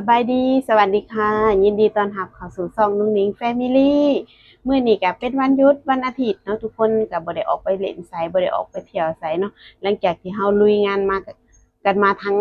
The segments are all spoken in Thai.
สบายดี สวัสดีค่ะ ยินดีต้อนรับเข้าสู่ซองนุ่งนิ้งแฟมิลี่เมื้อนี้ก็เป็นวันหยุดวันอาทิตย์เนาะทุกคนก็บ่ได้ออกไปเล่นไสบ่ได้ออกไปเที่ยวไสเนาะหลังจากที่เฮาลุยงานมากันมาทั้ง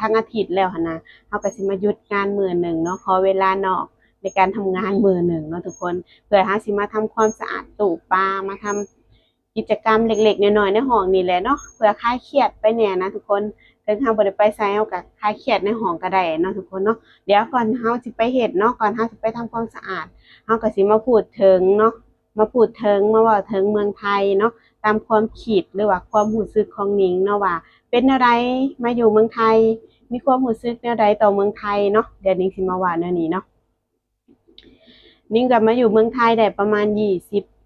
ทั้งอาทิตย์แล้วหั่นนะเฮาก็สิมาหยุดงานมื้อหนึ่งเนาะขอเวลานอกในการทำงานมื้อหนึ่งเนาะทุกคนเพื่อเฮาสิมาทำความสะอาดตู้ปลามาทำกิจกรรมเล็กๆน้อยๆในห้องนี่แหละเนาะเพื่อคลายเครียดไปเนี่ยนะทุกคนถึงเฮาบ่ได้ไปไสเฮาก็คลายเครียดในห้องก็ได้เนาะทุกคนเนาะเดี๋ยวก่อนเฮาสิไปเฮ็ดเนาะก่อนเฮาสิไปทำความสะอาดเฮาก็สิมาพูดถึงเนาะมาพูดถึงมาว้าถึงเมืองไทยเนาะตามความคิดหรือว่าความรู้สึกของนิงเนาะว่า เป็นแนวใดมาอยู่เมืองไทย มีความรู้สึกแนวใดต่อเมืองไทยเนาะเดี๋ยวนิงสิมาว่าแนวนี้เนาะนิงก็มาอยู่เมืองไทยได้ประมาณ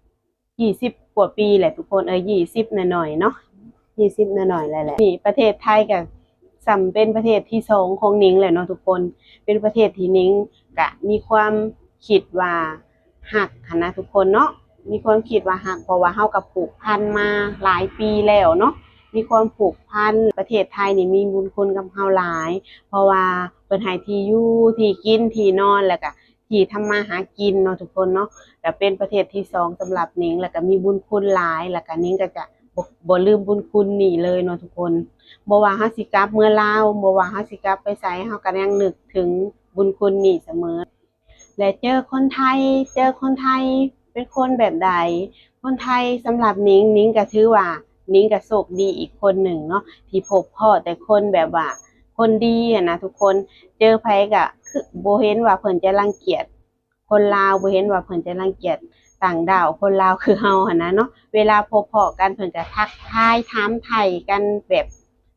20 20กว่าปีแหละทุกคนเออ20หน่อยๆเนาะ ยี่สิบหน่อยๆแหละนี่ประเทศไทยกับสัมเป็นประเทศที่สองของนิ้งแหละเนาะทุกคน เป็นประเทศที่นิ้งกะมีความคิดว่าหักนะทุกคนเนาะมีความคิดว่าหักเพราะว่าเฮากับผูกพันมาหลายปีแล้วเนาะมีความผูกพันประเทศไทยนี่มีบุญคุณกับเฮาหลาย เพราะว่าเปิดให้ที่อยู่ที่กินที่นอนแล้วก็ที่ทำมาหากินเนาะทุกคนเนาะก็เป็นประเทศที่สองสำหรับนิ้งแล้วก็มีบุญคุณหลายแล้วก็นิ้งก็จะ บ่บ่ลืมบุญคุณนี่เลยเนาะทุกคนบ่ว่าเฮาสิกลับเมื่อลาวบ่ว่าเฮาสิกลับไปไสเฮาก็ยังนึกถึงบุญคุณนี่เสมอ และเจอคนไทย เจอคนไทยเป็นคนแบบใด คนไทยสำหรับนิ้งนิ้งก็ถือว่านิ้งก็โชคดีอีกคนหนึ่งเนาะที่พบพ่อแต่คนแบบว่า คนดีอะนะทุกคนเจอไผก็คือบ่เห็นว่าเพิ่นจะรังเกียจคนลาวบ่เห็นว่าเพิ่นจะรังเกียจ ต่างดาวคนลาวคือเฮาหันนะเนาะเวลาพบพาะกันเพิ่นจะทักทายถามไทยกันแบบ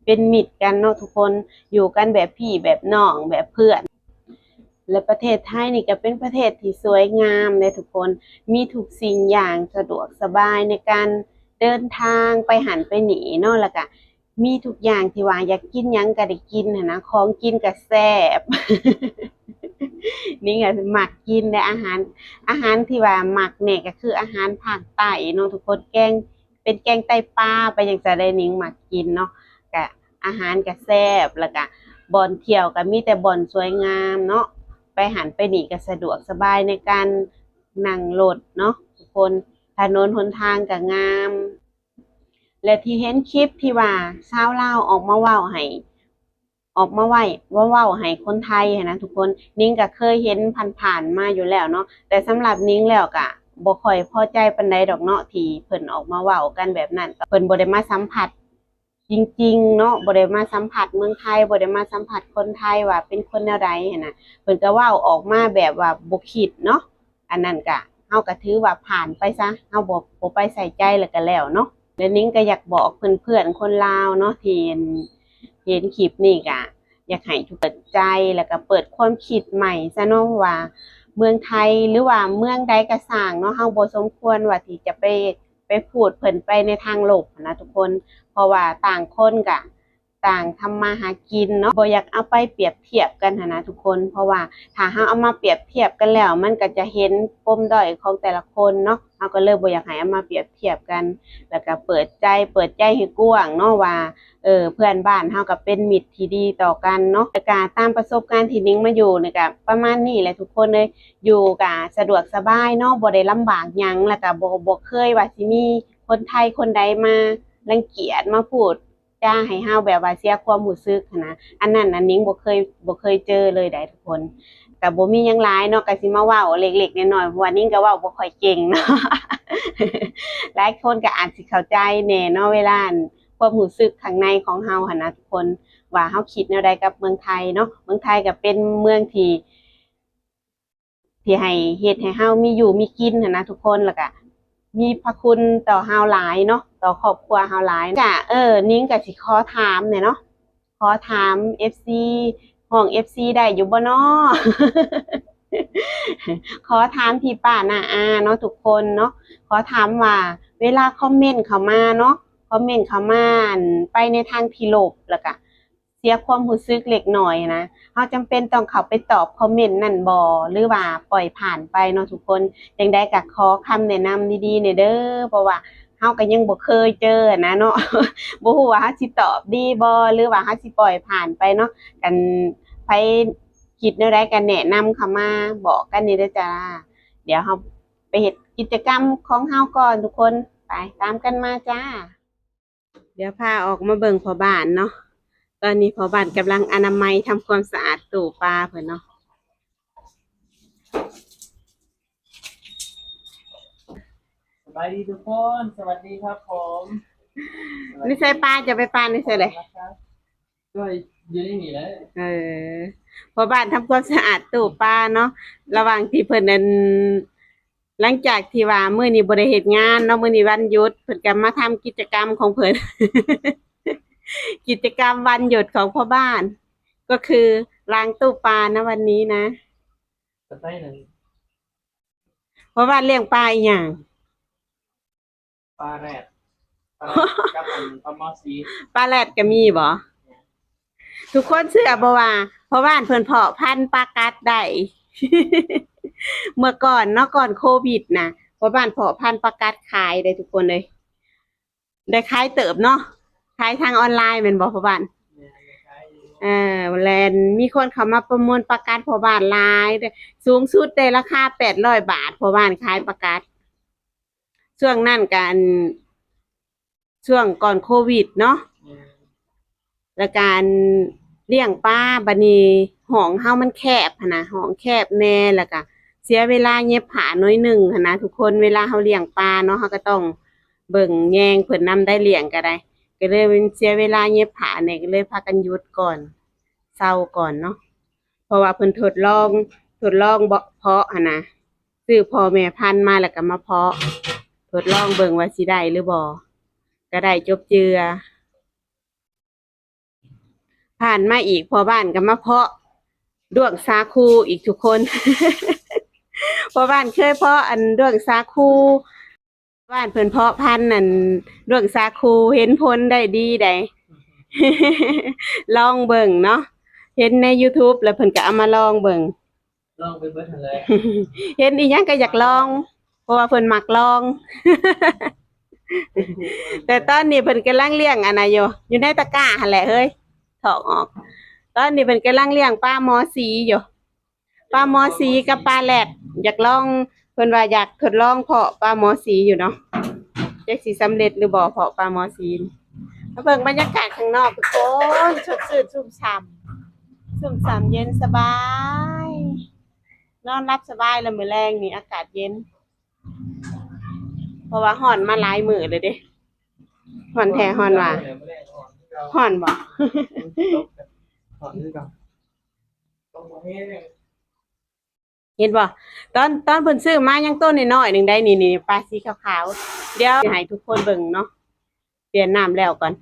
เป็นมิตรกันเนาะทุกคนอยู่กันแบบพี่แบบน้องแบบเพื่อน และประเทศไทยนี่ก็เป็นประเทศที่สวยงามเลยทุกคนมีทุกสิ่งอย่างสะดวกสบายในการเดินทางไปหันไปหนีเนาะแล้วก็มีทุกอย่างที่ว่าอยากกินยังก็ได้กินหั้นนะของกินก็แซ่บ นี่ก็มักกินในอาหาร อาหารที่ว่าหมักเนี่ยก็คืออาหารภาคใต้เนาะทุกคนแกงเป็นแกงไตปลาไปอย่างจะได้นิ่งหมักกินเนาะก็อาหารก็แซ่บแล้วก็บ่อนเที่ยวก็มีแต่บ่อนสวยงามเนาะไปหันไปหนีก็สะดวกสบายในการนั่งรถเนาะทุกคนถนนหนทางก็งาม และที่เห็นคลิปที่ว่าชาวลาวออกมาว้าให้ ออกมาไหว้ว่าว้าให้คนไทยหั้นนะทุกคนนิ้งก็เคยเห็นผ่านๆมาอยู่แล้วเนาะแต่สำหรับนิ้งแล้วก็บ่ค่อยพอใจปานใดดอกเนาะที่เพิ่นออกมาเว้ากันแบบนั้นเพิ่นบ่ได้มาสัมผัสจริงๆ เนาะบ่ได้มาสัมผัสเมืองไทยบ่ได้มาสัมผัสคนไทยว่าเป็นคนแนวใดหั้นนะเพิ่นก็ว้าออกมาแบบว่าบ่คิดเนาะอันนั้นก็เฮาก็ถือว่าผ่านไปซะเฮาบ่บ่ไปใส่ใจแล้วก็แล้วเนาะแล้วนิ้งก็อยากบอกเพื่อนๆคนลาวเนาะที่ เห็นคลิปนี้ก็อยากให้ทุกเปิดใจแล้วก็เปิดความคิดใหม่ซะเนาะว่า เมืองไทยหรือว่าเมืองใดกระสางเนาะเฮาบ่สมควรว่าที่จะไปไปพูดเผินไปในทางลบนะทุกคน เพราะว่าต่างคนกะ ต่างทำมาหากินเนาะบ่อยากเอาไปเปรียบเทียบกันนะทุกคน เพราะว่าถ้าเฮาเอามาเปรียบเทียบกันแล้ว มันก็จะเห็นปมด้อยของแต่ละคนเนาะเฮาก็เลยบ่อยากให้เอามาเปรียบเทียบกัน แล้วก็เปิดใจเปิดใจให้กว้างเนาะว่าเออเพื่อนบ้านเฮาก็เป็นมิตรที่ดีต่อกันเนาะแต่การตามประสบการณ์ที่นิ้งมาอยู่เนี่ยก็ประมาณนี้แหละทุกคนเลยอยู่ก็สะดวกสบายเนาะบ่ได้ลำบากหยังแล้วก็บ่บ่เคยว่าสิมีคนไทยคนใดมารังเกียจมาพูด จ้าให้เฮาแบบว่าเสียความรู้สึกนนะอันนั้นอันนิ้งบ่เคยบ่เคยเจอเลยได้ทุกคนก็บ่มียังหลายเนาะก็สิมาว้าเล็กๆน้อยๆว่านิ้ก็ว้าบ่ค่อยเก่งเนาะหลายคนก็อาจสิเข้าใจแน่เนาะเวลาความรู้สึกข้างในของเฮาหันนะทุกคนว่าเฮาคิดแนวใดกับเมืองไทยเนาะเมืองไทยก็เป็นเมืองที่ที่ให้เฮ็ดให้เฮามีอยู่มีกินหันนะทุกคนแล้วก็ มีพระคุณต่อเฮาหลายเนาะต่อครอบครัวเฮาหลายจะเออนิ้งก็สิขอถามเนี่ยเนาะขอถาม FC ห้อง FC ได้อยู่บ่เนาะขอถามพี่ป้านาอาเนาะทุกคนเนาะขอถามว่า เวลาคอมเมนต์เข้ามาเนาะคอมเมนต์เข้ามาไปในทางที่ลบแล้วก็ เสียความรู้สึกเล็กน้อยนะเฮาจำเป็นต้องเข้าไปตอบคอมเมนต์นั่นบ่หรือว่าปล่อยผ่านไปเนาะทุกคนจังได๋ก็ขอคำแนะนำดีๆเนี่ยเด้อเพราะว่าเฮาก็ยังบ่เคยเจอนะเนาะบ่ฮู้ว่าเฮาสิตอบดีบ่หรือว่าเฮาสิปล่อยผ่านไปเนาะกันไปคิดแนวใดกันแนะนำเข้ามาบอกกันนี่เด้อจ้า เดี๋ยวเราไปเฮ็ดกิจกรรมของเฮาก่อนทุกคนไปตามกันมาจ้า เดี๋ยวพาออกมาเบิ่งพอบ้านเนาะ ตอนนี้พ่อบ้านกำลังอนามัยทำความสะอาดตู้ปลาเพิ่นเนาะสบายดีทุกคน สวัสดีครับผมนี่ใส่ปลาจะไปปลานี่ใส่เลยนะครับก็ยืนนี่แหละเออพอบ้านทำความสะอาดตู้ปลาเนาะระหว่างที่เพิ่นนั้นหลังจากที่ว่ามื้อนี้บ่ได้เฮ็ดงานเนาะมื้อนี้วันหยุดเพิ่นก็มาทำกิจกรรมของเพิ่น กิจกรรมวันหยุดของพ่อบ้าน ก็คือล้างตู้ปลานะวันนี้นะสไตล์หนึ่งเพราะว่าเลี้ยงปลาอีหยังปลาแรดปลาแรดกับอันปลาหมอสีปลาแรดก็มีบ่ทุกคนเชื่อบ่ว่าเพราะบ้านเพิ่นเพาะพันธุ์ปลากัดได้เมื่อก่อนเนาะก่อนโควิดนะเพราะบ้านเพาะพันธุ์ปลากัดขายได้ทุกคนเลย ได้ขายเติบเนาะ ขายทางออนไลน์เป็นบ่พ่อบ้านเนี่ยคล้ายๆอยู่เออแลนมีคนเขามาประมูลประกัดพ่อบ้านหลายเด้อสูงสุดได้ราคาแปดร้อยบาทพ่อบ้านขายประกัดช่วงนั้นกันช่วงก่อนโควิดเนาะเนี่ยและการเลี้ยงปลาบัดนี้ห้องเฮามันแคบหั้นนะห้องแคบแน่แล้วก็เสียเวลาเย็บผ้าน้อยหนึ่งหั้นนะทุกคนเวลาเฮาเลี้ยงปลาเนาะเฮาก็ต้องเบิ่งแยงเพิ่นนำได้เลี้ยงก็ได้ ก็เลยเป็นเสียเวลาเย็บผ้าเนี่ยก็เลยพากันหยุดก่อนเศร้าก่อนเนาะเพราะว่าเพิ่นทดลองทดลองบ่เพาะหั้นนะซื้อพ่อแม่พันธุ์มาแล้วก็มาเพาะ ทดลองเบิ่งว่าสิได้หรือบ่ก็ได้จบเจือ ผ่านมาอีกพอบ้านก็มาเพาะด้วงสาคูอีกทุกคน พอบ้านเคยเพาะอันด้วงสาคู บ้านเพิ่นเพาะพันธุ์นั่นด้วงสาคูเห็นผลได้ดีได้ ลองเบิ่งเนาะเห็นใน YouTube แล้วเพิ่นก็เอามาลองเบิ่งลองไปเบิดทันเลยเห็นอีหยังก็อยากลอง เพราะว่าเพิ่นมักลอง แต่ตอนนี้เพิ่นกำลังเลี้ยงอันน่ะอยู่อยู่ในตะกร้าหั่นแหละเฮ้ยถอกออก ตอนนี้เพิ่นกำลังเลี้ยงปลาหมอสีอยู่ปลาหมอสีกับปลาแหลดอยากลองเพิ่นว่าอยากทดลองเพาะปลาหมอสีอยู่เนาะจักสิสำเร็จหรือบ่เพาะปลาหมอสีนี่มาเบิ่งบรรยากาศข้างนอกทุกคนสดชื่นชุ่มฉ่ำชุ่มฉ่ำเย็นสบาย นอนรับสบายแล้วมื้อแรงนี่อากาศเย็น เพราะว่าฮ้อนมาหลายมื้อเลยเด้ฮ้อนแท้ฮ้อนว่าฮ้อนบ่หอนนี่ก่อนต้องมาให้เนี่ย เห็นบ่ตอนตอนเพิ่นซื้อมายังต้นน้อยๆหนึงได้นี่นี่ปลาสีขาวๆเดี๋ยวให้ทุกคนเบิ่งเนาะเปลี่ยนน้ำแล้วก่อน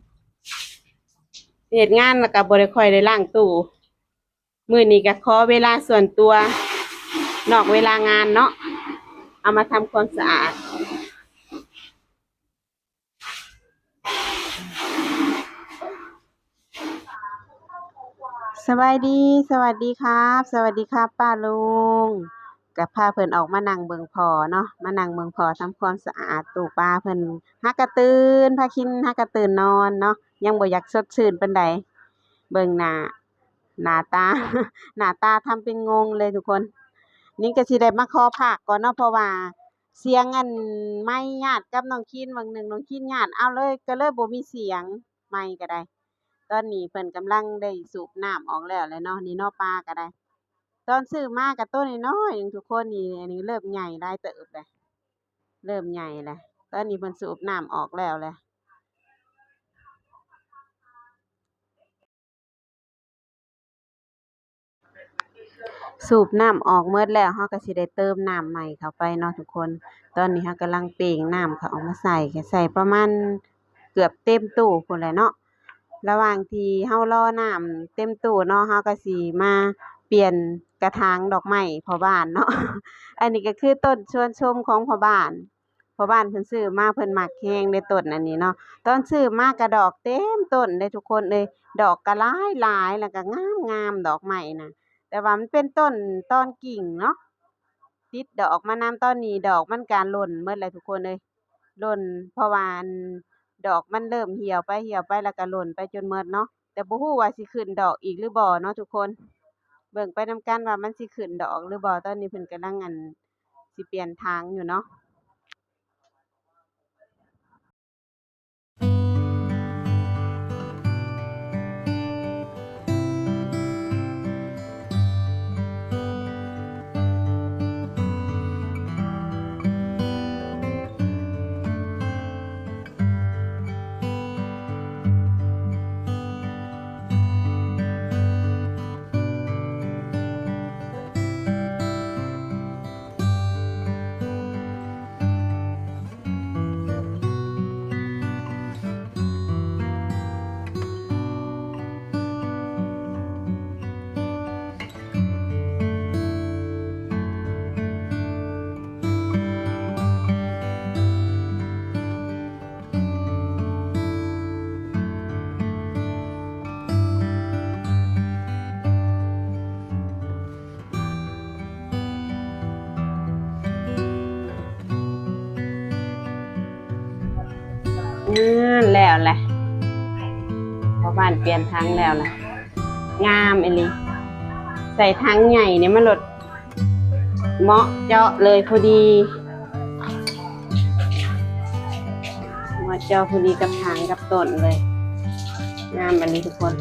เฮ็ดงานแล้วก็บ่ได้ค่อยได้ล้างตู้มื้อนี้ก็ขอเวลาส่วนตัวนอกเวลางานเนาะเอามาทำความสะอาดสวัสดี สวัสดีครับ สวัสดีครับป้าลุง กับพาเพิ่นออกมานั่งเบิ่งพอเนาะมานั่งเบิ่งพอทำความสะอาดตู้ปลาเพิ่นฮักกระตื่นพาคินฮักกระตื่นนอนเนาะยังบ่อยากสดชื่นปานใดเบิ่งหน้าหน้าตาหน้าตาทำเป็นงงเลยทุกคน นี่ก็สิได้มาขอพักก่อนเนาะเพราะว่าเสียงอันไม่ญาติกับน้องคินบางหนึ่งน้องคินญาติเอาเลยก็เลยบ่มีเสียงไม่ก็ได้ ตอนนี้เพิ่นกำลังได้สูบน้ำออกแล้วเลยเนาะนี่เนาะปลาก็ได้ ตอนซื้อมาก็ตัวน้อยๆหนึ่งทุกคนนี่อันนี้เริ่มใหญ่ได้เติบเลยเริ่มใหญ่แล้วตอนนี้เพิ่นสูบน้ำออกแล้วเลยสูบน้ำออกเมื่อแล้วเฮาก็สิได้เติมน้ำใหม่เข้าไปเนาะทุกคน ตอนนี้เฮากำลังเปล่งน้ำเขาเอามาใส่ใส่ประมาณเกือบเต็มตู้พุ่นแหละเนาะระหว่างที่เฮารอน้ำเต็มตู้เนาะเฮาก็สิมา เปลี่ยนกระถางดอกไม้พอบ้านเนาะ อันนี้ก็คือต้นชวนชมของพอบ้านพอบ้านเพิ่นซื้อมาเพิ่นมักแฮงในต้นอันนี้เนาะตอนซื้อมาก็ดอกเต็มต้นเลยทุกคนเลยดอกก็หลายหลายแล้วก็งามงามดอกไม้นะแต่ว่ามันเป็นต้นตอนกิ่งเนาะติดดอกมานำตอนนี้ดอกมันก็หล่นหมดเลยทุกคนเลยหล่นเพราะว่านดอกมันเริ่มเหี่ยวไปเหี่ยวไปแล้วก็หล่นไปจนหมดเนาะแต่บ่ฮู้ว่าสิขึ้นดอกอีกหรือบ่เนาะทุกคน เบิ่งไปนำกันว่ามันสิขึ้นดอกหรือบ่ตอนนี้เพิ่นกำลังอันสิเปลี่ยนทางอยู่เนาะ อือแล้วแหละเพราะบ้านเปลี่ยนทางแล้วแหละงามอีหลีใส่ทางใหญ่เนี่ยมันลดเหมาะเจาะเลยพอดีเหมาะเจาะพอดีกับทางกับต้นเลย งามอันนี้ทุกคน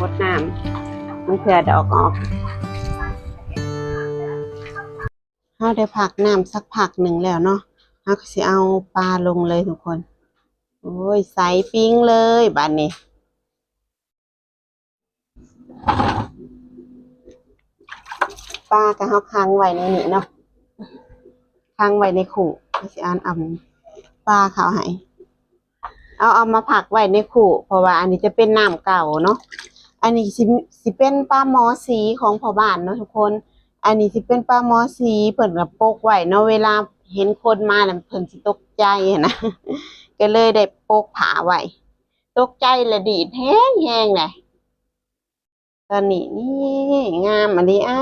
รดน้ำมันเผื่อดอกออกเราได้ผักน้ำสักผักหนึ่งแล้วเนาะ เราก็สิเอาปลาลงเลยทุกคน โอ้ยใสปิ้งเลยบ้านนี้ปลาก็เฮาค้างไว้ในนี้เนาะค้างไว้ในขู่ก็สิอ่านอ่ำปลาเขาให้เอาเอามาผักไว้ในขู่เพราะว่าอันนี้จะเป็นน้ำเก่าเนาะอันนี้สิสิเป็นปลาหมอสีของพ่อบ้านเนาะทุกคน อันนี้สิเป็นปลาหมอสีเพิ่นก็ปกไว้เนาะเวลา เห็นคนมาแล้วเพิ่นสิตกใจนะก็เลยได้ปกผาไว้ตกใจละดีดแห้งแห้งเลยตอนนี้นี่งามอันนี้อะ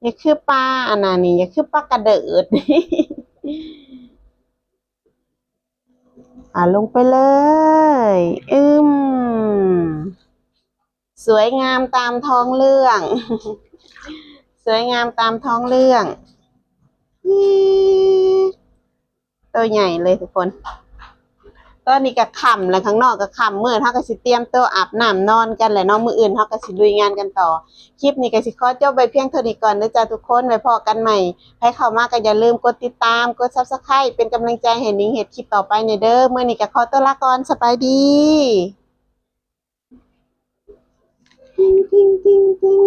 อย่าคือปลาอันนั้นนี่อย่าคือปลากระเดิดอ่าลงไปเลย อืมสวยงามตามท้องเรื่อง สวยงามตามท้องเรื่อง ตัวใหญ่เลยทุกคนตอนนี้ก็ค่ำแล้วข้างนอกก็ค่ำมืดเฮาก็สิเตรียมตัวอาบน้ำนอนกันแหละเนาะมื้ออื่นเฮาก็สิลุยงานกันต่อ คลิปนี้ก็สิขอจบไปเพียงเท่านี้ก่อนเด้อจ้าทุกคนไว้พอกันใหม่ให้เข้ามาก็อย่าลืมกดติดตามกด Subscribe เป็นกำลังใจให้นิ้งเฮ็ดคลิปต่อไปในเด้อมื้อนี้ก็ขอตัวลาก่อนสบายดีติ๊งติ๊งติ๊งติ๊ง